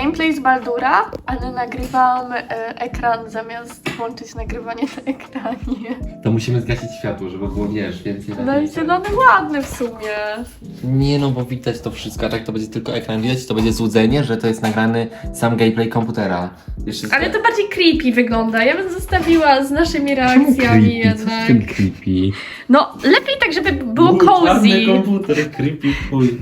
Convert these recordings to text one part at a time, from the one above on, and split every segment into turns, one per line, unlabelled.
gameplay z Baldura, ale nagrywam e, ekran zamiast włączyć nagrywanie na ekranie.
To musimy zgasić światło, żeby było, wiesz, więcej
No i zielony ładny w sumie.
Nie no, bo widać to wszystko, a tak to będzie tylko ekran widać, to będzie złudzenie, że to jest nagrany sam gameplay komputera. Jeszcze
Ale to bardziej creepy wygląda. Ja bym zostawiła z naszymi reakcjami jednak.
creepy?
No, lepiej tak, żeby było cozy.
komputer, creepy chuj.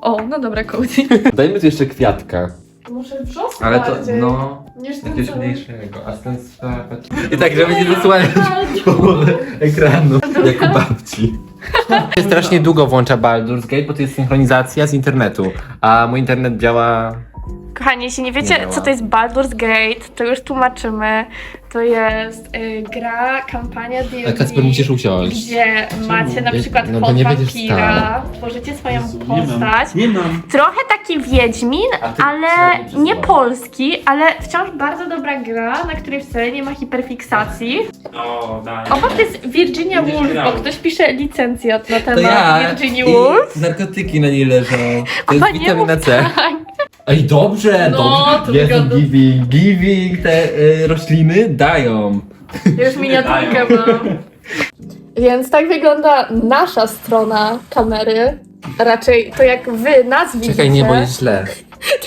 O, no dobra, cozy.
Dajmy tu jeszcze kwiatka.
Może wrzosek
Ale to,
bardziej.
no,
Niż ten
jakiegoś
cały-
mniejszego, a ten I tak, że będzie zasłaniać połowę ekranu, jak u babci. Strasznie długo włącza Baldur's Gate, bo to jest synchronizacja z internetu, a mój internet działa...
Kochani, jeśli nie wiecie, co to jest Baldur's Gate, to już tłumaczymy. To jest y, gra, kampania D&D,
A Kacper musisz usiąść.
gdzie macie na przykład
no bo
pod
będziesz
wampira, tworzycie swoją
Jezu, nie mam.
postać.
Nie mam.
Trochę taki Wiedźmin,
A ty
ale nie polski, ale wciąż bardzo dobra gra, na której wcale nie ma hiperfiksacji.
O, daj.
Obok to jest Virginia
Będziesz
Woolf,
grał.
bo ktoś pisze licencjat na
To
temat
ja
Virginia
i
Woolf.
narkotyki na niej leżą. To jest
nie
witamina C.
tak.
Ej, dobrze,
No,
dobrze.
to
Jezu,
wygląda-
giving, giving, te y, rośliny dają.
Ja już miniaturkę mam. Więc tak wygląda nasza strona kamery. Raczej to jak wy nas widzicie.
Czekaj, nie, bo jest źle.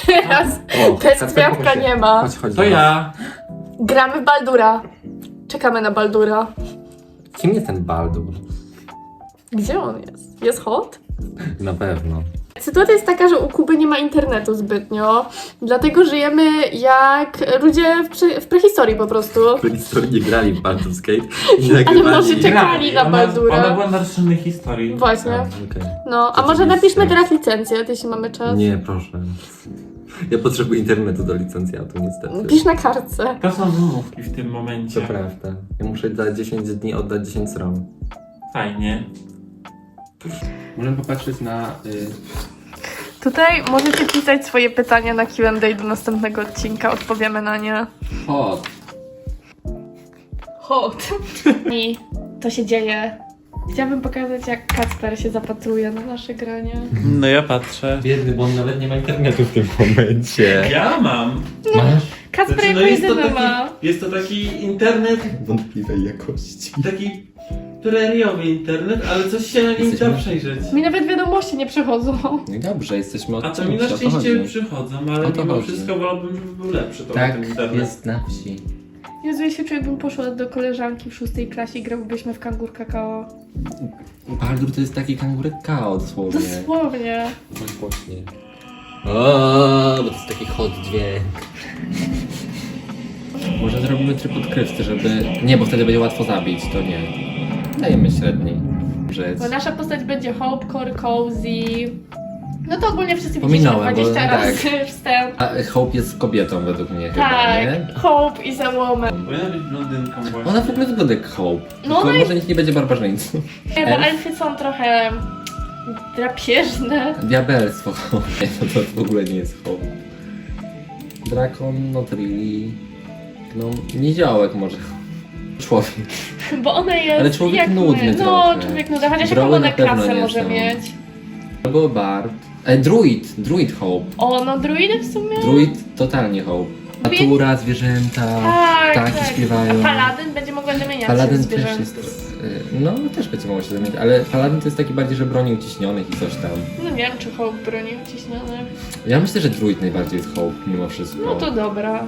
Teraz
O,
bez
Kacper,
kwiatka
pomóż
nie ma.
Chodź, chodź.
To ja.
Gramy w Baldura. Czekamy na Baldura.
Kim jest ten Baldur?
Gdzie on jest? Jest hot?
Na pewno.
Sytuacja jest taka, że u Kuby nie ma internetu zbytnio, dlatego żyjemy jak ludzie w, pre- w prehistorii po prostu.
historii nie grali w Baldur's Gate.
Ale może czekali na
Ona-
Baldura.
Ona była na rozstrzygnej historii.
Właśnie.
Okay.
No, a
To
może napiszmy teraz licencję, jeśli mamy czas.
Nie, proszę. Ja potrzebuję internetu do licencjatu, niestety.
Pisz na kartce.
To są wymówki w tym momencie.
To prawda. Ja muszę za 10 dni oddać 10 stron.
Fajnie.
Możemy popatrzeć na... Y...
Tutaj możecie pisać swoje pytania na Q&A do następnego odcinka, odpowiemy na nie.
Hot.
Hot. I to się dzieje. Chciałabym pokazać, jak Kacper się zapatruje na nasze granie.
No ja patrzę.
Biedny, bo on nawet nie ma internetu w tym momencie.
Ja mam.
Masz?
Kacper
Znaczy,
jako
no jest, to
jedyny
taki,
ma.
jest to taki internet,
Wątpliwej jakości.
taki preriowy internet, ale coś się na nim
Jesteśmy-
da przejrzeć.
Mi nawet wiadomości nie przychodzą.
No dobrze, jesteśmy od
A to mi na szczęście przychodzą, ale
to
mimo
chodzi.
wszystko wolałbym, żeby był lepszy to
Tak,
ten internet.
jest na wsi.
Jezu, ja się czuję, jakbym poszła do koleżanki w szóstej klasie i grałybyśmy w kangur kakao.
Baldur to jest taki kangurek kao dosłownie.
Dosłownie.
Bądź głośnie. O, bo to jest taki hot dźwięk. Może zrobimy tryb odkrywcy, żeby... Nie, bo wtedy będzie łatwo zabić, to nie. Dajemy średni. Rzec.
Bo nasza postać będzie hopecore, cozy. No to ogólnie wszyscy
Pominąłem,
widzieliśmy 20
bo-
razy wstęp.
A Hope jest kobietą według mnie chyba,
Tak,
nie?
Hope is a woman.
Powinna być blondynką właśnie.
Ona w ogóle wygląda jak Hope.
No, no i-
może nikt nie będzie barbarzyńcą.
Nie, bo
Elf?
elfy są trochę drapieżne.
Diabelstwo Hope. No to w ogóle nie jest Hope. Drakon, not really. No, niziołek może. Człowiek.
Bo ona jest.
Ale człowiek
jak
nudny.
No,
trochę.
człowiek nudny, chociaż
Broły
jaką ona
na pewno
klasę
nie
może
są.
mieć.
Był Bard. E, druid, druid Hope.
O, no druidy w sumie.
Druid totalnie Hope. Natura, zwierzęta,
Tak,
ptaki
tak.
śpiewają.
A Paladyn będzie mogła zamieniać się
Paladyn
w
też
zwierzęta.
jest. y, No, też będzie mogło się zamienić, ale Paladyn to jest taki bardziej, że broni uciśnionych i coś tam.
No nie wiem, czy Hope broni uciśniony.
Ja myślę, że druid najbardziej jest Hope mimo wszystko.
No to dobra.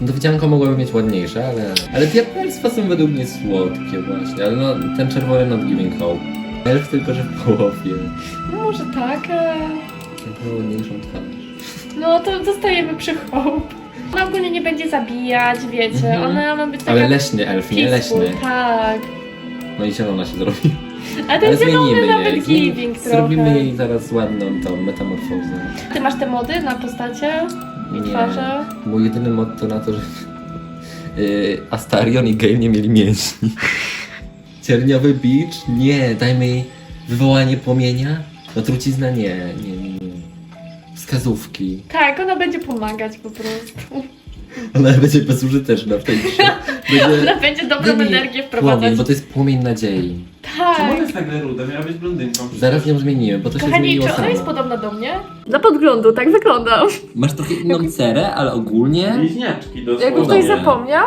No to wdzianko mogłaby mieć ładniejsze, ale... Ale diabelstwa są według mnie słodkie właśnie, ale no ten czerwony not giving hope. Elf tylko, że w połowie.
No może tak. e,
Ma ładniejszą twarz.
No to zostajemy przy Hope. Ona ogólnie nie będzie zabijać, wiecie.
Mhm.
Ona ma być taka
Ale leśny elf, nie
peaceful,
leśny.
Tak.
No i zielona się zrobi.
Ale ten
Ale
zielony
zmienimy
nawet
jej.
giving trochę.
Zrobimy jej zaraz ładną tą metamorfozę.
Ty masz te mody na postacie?
Nie.
Twarze?
Mój jedyny mod to na to, że yy, Astarion i Gale nie mieli mięśni. Cierniowy beach? Nie, dajmy jej wywołanie płomienia. No trucizna? Nie, nie, nie. Wskazówki.
Tak, ona będzie pomagać po prostu.
Ona będzie bezużyteczna w tej grze. Będzie...
Ona będzie dobrą energię
Płomień,
wprowadzać.
bo to jest płomień nadziei.
Czemu ona
Tak.
jest nagle ruda? Miała być blondynką.
Zaraz ją zmienimy, bo to się
Kochani,
zmieniło
czy ona
samo.
jest podobna do mnie? Dla podglądu, tak wygląda.
Masz trochę inną cerę, ale ogólnie...
Bliźniaczki dosłownie.
Jakby ktoś zapomniał,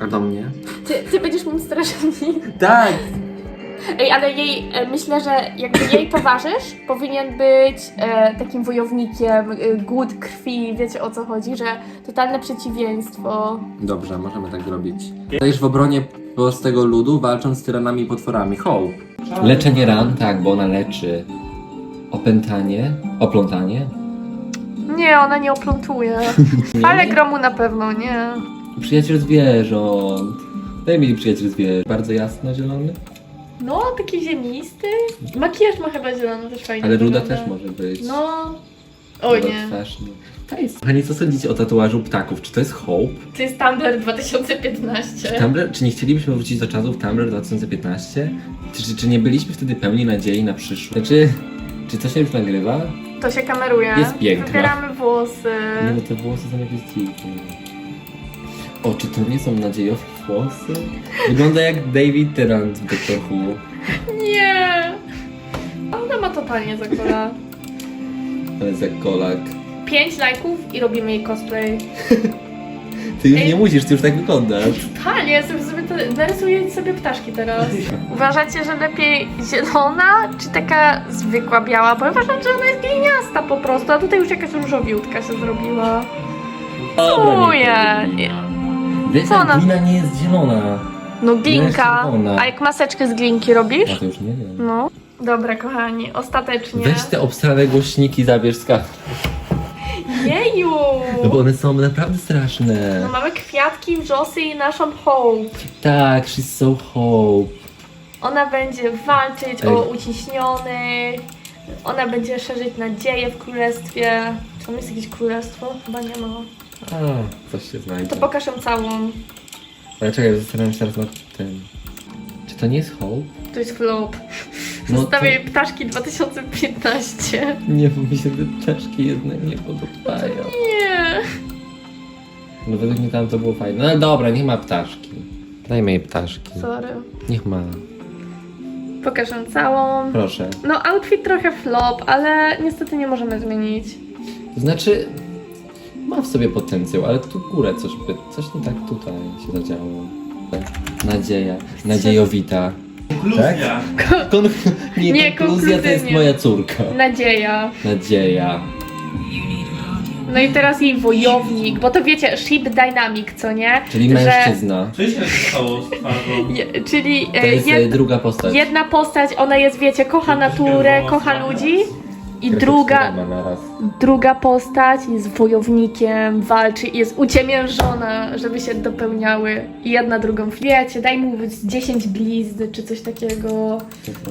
A do mnie?
ty, ty będziesz moim strażnikiem.
Tak!
Ej, ale jej, e, myślę, że jakby jej towarzysz powinien być e, takim wojownikiem, e, głód krwi, wiecie o co chodzi, że totalne przeciwieństwo.
Dobrze, możemy tak zrobić. Stajesz w obronie prostego ludu, walcząc z tyranami i potworami. Hope. Leczenie ran, tak, bo ona leczy. Opętanie, oplątanie.
Nie, ona nie oplątuje. Ale gromu na pewno nie.
Przyjaciel zwierząt. Daj mi przyjaciel zwierząt. Bardzo jasno zielony.
No, taki ziemisty. Makijaż ma chyba zielony, też fajnie
Ale ruda
wygląda.
też może być.
No. Oj
Ruda
nie.
twarz, nie. To jest. Kochani, co sądzicie o tatuażu ptaków? Czy to jest Hope?
To jest Tumblr 2015.
Tumblr, czy nie chcielibyśmy wrócić do czasów Tumblr 2015? Czy, czy, czy nie byliśmy wtedy pełni nadziei na przyszłość? Znaczy, czy to się już nagrywa?
To się kameruje.
Jest piękna.
Wybieramy włosy.
Nie, no te włosy są jakieś dziwne. O, czy to nie są nadziejowe włosy? Wygląda jak David Tennant w Doctor Who.
Nie. Ona ma totalnie zakola.
Ale za kolak.
5 lajków i robimy jej cosplay.
Ty już
Ej.
nie musisz, ty już tak wyglądasz.
Totalnie, ja sobie, sobie to, narysuję sobie ptaszki teraz. Uważacie, że lepiej zielona, czy taka zwykła biała? Bo ja uważam, że ona jest pieniasta po prostu, a tutaj już jakaś różowiutka się zrobiła. Uje.
Wiesz,
Co ona-
glina nie jest zielona.
No glinka. A jak maseczkę z glinki robisz?
A to już nie wiem.
No. Dobra, kochani, ostatecznie.
Weź te obsrane głośniki, zabierz z ka-
Jeju!
No bo one są naprawdę straszne.
No mamy kwiatki, wrzosy i naszą Hope.
Tak, she's so hope.
Ona będzie walczyć
Ej.
o uciśnionych. Ona będzie szerzyć nadzieję w królestwie. Czy tam jest jakieś królestwo? Chyba nie ma.
A, coś się znajdzie.
To pokażę całą.
Ale czekaj, zastanawiam się teraz nad tym. Czy to nie jest hope?
To jest flop.
No
Zostawię
to-
ptaszki 2015.
Nie, bo mi się te ptaszki jednak nie podobają.
Nie.
No według mnie tam to było fajne. No ale dobra, niech ma ptaszki. Dajmy jej ptaszki.
Sorry.
Niech ma.
Pokażę całą.
Proszę.
No, outfit trochę flop, ale niestety nie możemy zmienić.
To znaczy, ma w sobie potencjał, ale tu górę coś, by, coś nie tak tutaj się zadziało. Nadzieja, nadziejowita.
Konkluzja.
Kon- nie,
Nie,
konkluzja to jest
konkluzywnie.
moja córka.
Nadzieja.
Nadzieja.
No i teraz jej wojownik, bo to wiecie, ship dynamic, co nie?
Czyli
Że-
mężczyzna.
Co się stało z twarzą?
Je, czyli
To
e,
jest
jed,
e, druga postać.
jedna postać, ona jest, wiecie, kocha naturę, kocha ludzi. I druga, druga postać jest wojownikiem, walczy i jest uciemiężona, żeby się dopełniały. I jedna drugą, wiecie, daj mu być 10 blizn czy coś takiego,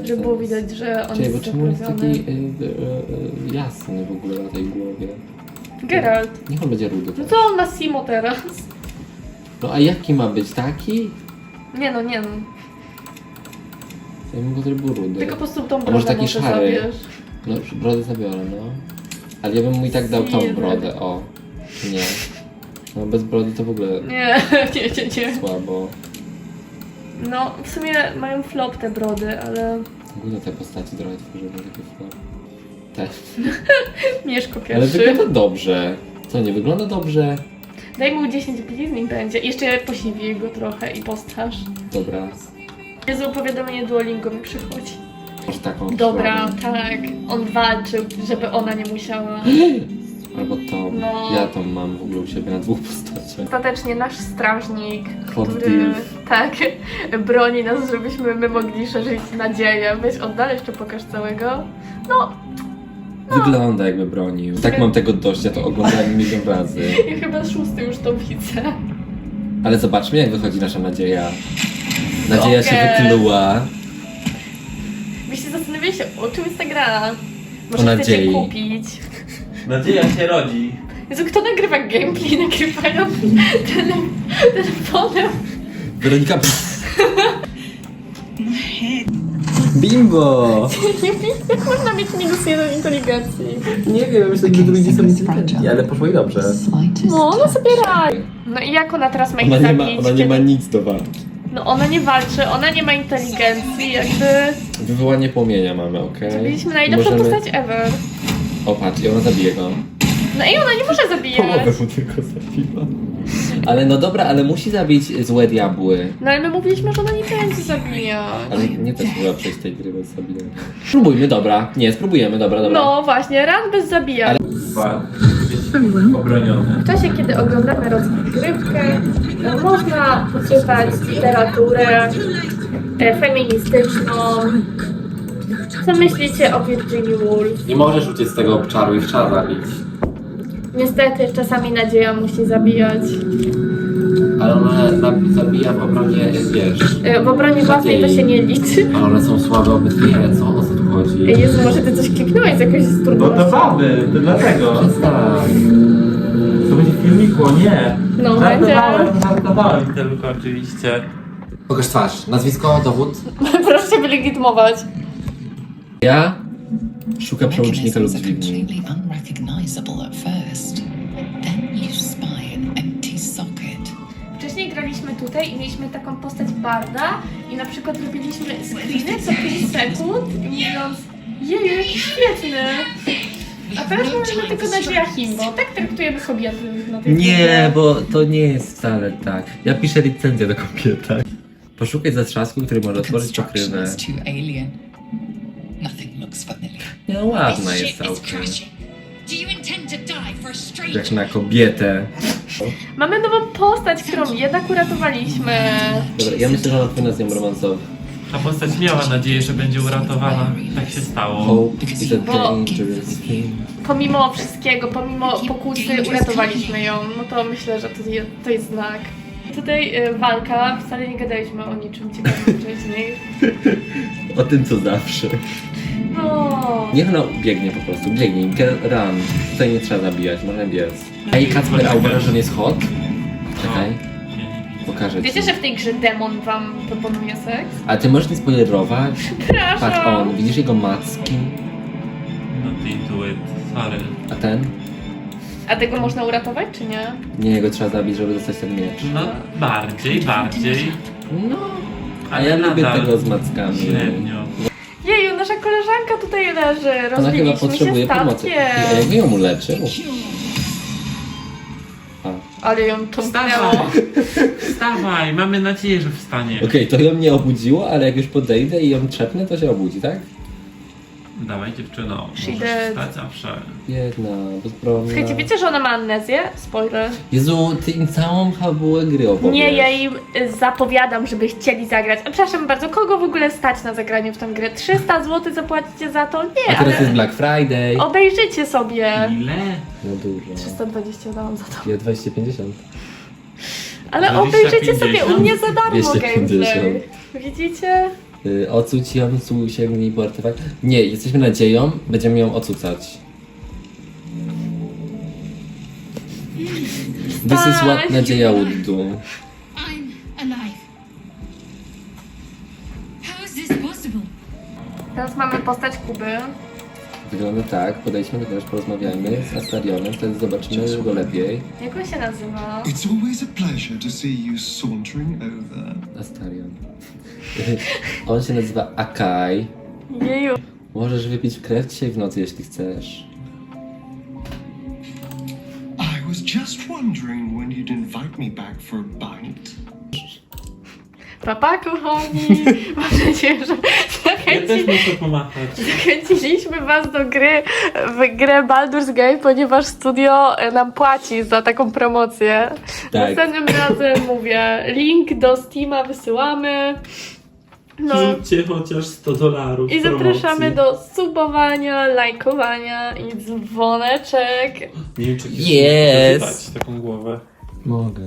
żeby było widać, że on
Czekaj, bo
jest
czemu jest taki
zaprawiony.
y, y, y, jasny w ogóle na tej głowie?
Geralt.
Niech on będzie rudy.
No to on ma Simo teraz.
No a jaki ma być? Taki?
Nie no, nie no.
Ja bym go zrobił rudy.
Tylko po prostu tą
może
brodę
taki
może
szary?
zabierz.
No już brodę zabiorę, no. Ale ja bym mu i tak dał tą brodę, o. Nie. No bez brody to w ogóle
Nie, nie, nie, nie.
słabo.
No, w sumie mają flop te brody, ale
W ogóle te postaci trochę tworzyły takie flop. Też.
Mieszko
Ale
pierwszy.
wygląda dobrze. Co, nie wygląda dobrze?
Daj mu 10 blizn i będzie. Jeszcze posiwij go trochę i postaż.
Dobra.
Jezu, powiadomienie Duolingo mi przychodzi.
Może taką
Dobra, tak. On walczył, żeby ona nie musiała.
Albo tą.
No.
Ja tą mam w ogóle u siebie na dwóch postaciach.
Ostatecznie nasz strażnik,
Hot
który tak broni nas, żebyśmy my mogli szerzyć nadzieję. Weź oddal, jeszcze pokaż całego. No,
Wygląda jakby bronił. Tak mam tego dość, ja to oglądałem milion razy.
ja chyba szósty już to widzę.
Ale zobaczmy jak wychodzi nasza nadzieja. Nadzieja się
Okej.
wykluła.
Wy się zastanawialiście, o czym jest ta gra?
O
Może chcecie
nadziei.
kupić?
Nadzieja się rodzi.
Jezu, kto nagrywa gameplay? Nagrywają tele, telefonem.
Weronika. Bimbo!
Jak można mieć minus jeden inteligencji?
Nie wiem, myślę, że ludzie są inteligentni, ale poszło i dobrze.
No, no sobie raj. No i jak ona teraz ma ich
Ona nie ma,
zabić?
ona nie ma
kiedy-
nic do walki.
No ona nie walczy, ona nie ma inteligencji, jakby...
Wywołanie płomienia mamy, okej?
Byliśmy najlepszą
Możemy-
postać ever.
O, patrz, i ona zabije go.
No i ona nie może zabijać.
Połowę mu tylko zabiła. Ale no dobra, ale musi zabić złe diabły.
No ale my mówiliśmy, że ona nie będzie zabijać.
Ale nie też chyba przejść tej gry bez zabijania. Spróbujmy, dobra. Nie, spróbujemy, dobra, dobra.
No właśnie, ran bez zabijania.
Dwa. Obronione.
W czasie, kiedy oglądamy rozgrywkę, można poczytać literaturę e, feministyczną. Co myślicie o Virginia Woolf?
Nie możesz uciec z tego obczaru i trzeba zabić.
Niestety, czasami nadzieja musi zabijać.
Ale ona zabi- zabija w obronie, wiesz.
E, W obronie własnej to się nie liczy.
Ale one są słabe obydwie, co chodzi?
Ej, Jezu, może ty coś kliknąłeś z jakoś z
No to baby, to dlatego.
Tak.
To będzie w filmiku, nie.
No,
Żartowałem, żartowałem tylko oczywiście.
Pokaż twarz, nazwisko, dowód.
Proszę się wylegitymować.
Ja szukam przełącznika lub
Mechanisms are
dźwigni.
completely unrecognizable at first. Then you spy an empty socket.
Wcześniej graliśmy tutaj i mieliśmy taką postać Barda i na przykład robiliśmy screeny co 5 sekund, mówiąc jej, jaki świetny. A teraz możemy tylko nadzieja himbo. Tak traktujemy kobiety na tej
Nie, bo to nie jest wcale tak. Ja piszę licencję do kobieta. Poszukaj zatrzasku, który może otworzyć
Construction
pokrywę.
is too alien. Nothing looks familiar.
No ładna jest całkiem.
Do you intend to die for a stranger?
Jak na kobietę.
Mamy nową postać, którą jednak uratowaliśmy.
Dobra, ja myślę, że ona powinna z nią romansować.
Ta postać miała nadzieję, że będzie uratowana. Tak się stało.
Hope is a
Bo-
dangerous thing.
Pomimo wszystkiego, pomimo pokusy uratowaliśmy ją. No to myślę, że to jest, to jest znak. Tutaj y, walka, wcale nie gadaliśmy o niczym ciekawym wcześniej.
O tym co zawsze.
No.
Niech ona biegnie po prostu, biegnie. Get run. Tutaj nie trzeba zabijać, można biec. Ej, Kacper, a uważasz, że on jest hot? Czekaj, pokażę ci.
Wiecie, że w tej grze demon wam proponuje seks?
A ty możesz nie spoilerować? Patrz
Przepraszam.
on, widzisz jego macki?
No to intuit, sorry.
A ten?
A tego można uratować, czy nie?
Nie, jego trzeba zabić, żeby dostać ten miecz.
No bardziej, bardziej.
No. A
Ale
ja lubię
nadal
tego z mackami.
Średnio.
Tutaj leży.
Ona chyba
Rozbiliśmy się
potrzebuje pomocy. Ej, a jak ją uleczył?
Ale ją to
Wstawaj! Wstawaj, mamy nadzieję, że wstanie.
Okej, to ją nie obudziło, ale jak już podejdę i ją trzepnę, to się obudzi, tak?
Dawaj dziewczyno,
She
możesz
dead.
wstać zawsze.
Jedna, bezbronna.
Słuchajcie, wiecie, że ona ma amnezję? Spoiler.
Jezu, ty im całą fabułę gry opowiesz.
Nie, ja im y, zapowiadam, żeby chcieli zagrać. A przepraszam bardzo, kogo w ogóle stać na zagranie w tę grę? 300 zł zapłacicie za to? Nie,
A teraz
ale
jest Black Friday.
obejrzyjcie sobie.
Ile?
No dużo.
320 dałam za to.
Ja 250.
Ale
250?
obejrzyjcie sobie u mnie za darmo
250.
gameplay. Widzicie?
Y, ocuć ją, su sięgnij po artefakt. Nie, jesteśmy nadzieją, będziemy ją ocucać. This is what nadzieja would do.
I'm alive. How is this possible?
Teraz mamy postać Kuby.
Wygląda tak, podejdźmy do kogoś, porozmawiajmy z Astarionem, wtedy zobaczymy go lepiej.
Jak on się nazywa?
It's always a pleasure to see you sauntering over.
Astarion. On się nazywa Akai.
Jeju.
Możesz wypić krew dzisiaj w nocy, jeśli chcesz.
I was just wondering when you'd invite me back for a bite.
Papa, kochani. Mam nadzieję, że
Ja też
zachęci...
muszę pomachać.
zachęciliśmy was do gry w grę Baldur's Gate, ponieważ studio e, nam płaci za taką promocję.
Tak.
Następnym razem mówię, link do Steama wysyłamy. No.
Rzućcie chociaż 100 dolarów
I zapraszamy
promocji.
do subowania, lajkowania i dzwoneczek.
Nie wiem, czy yes. taką głowę.
Mogę.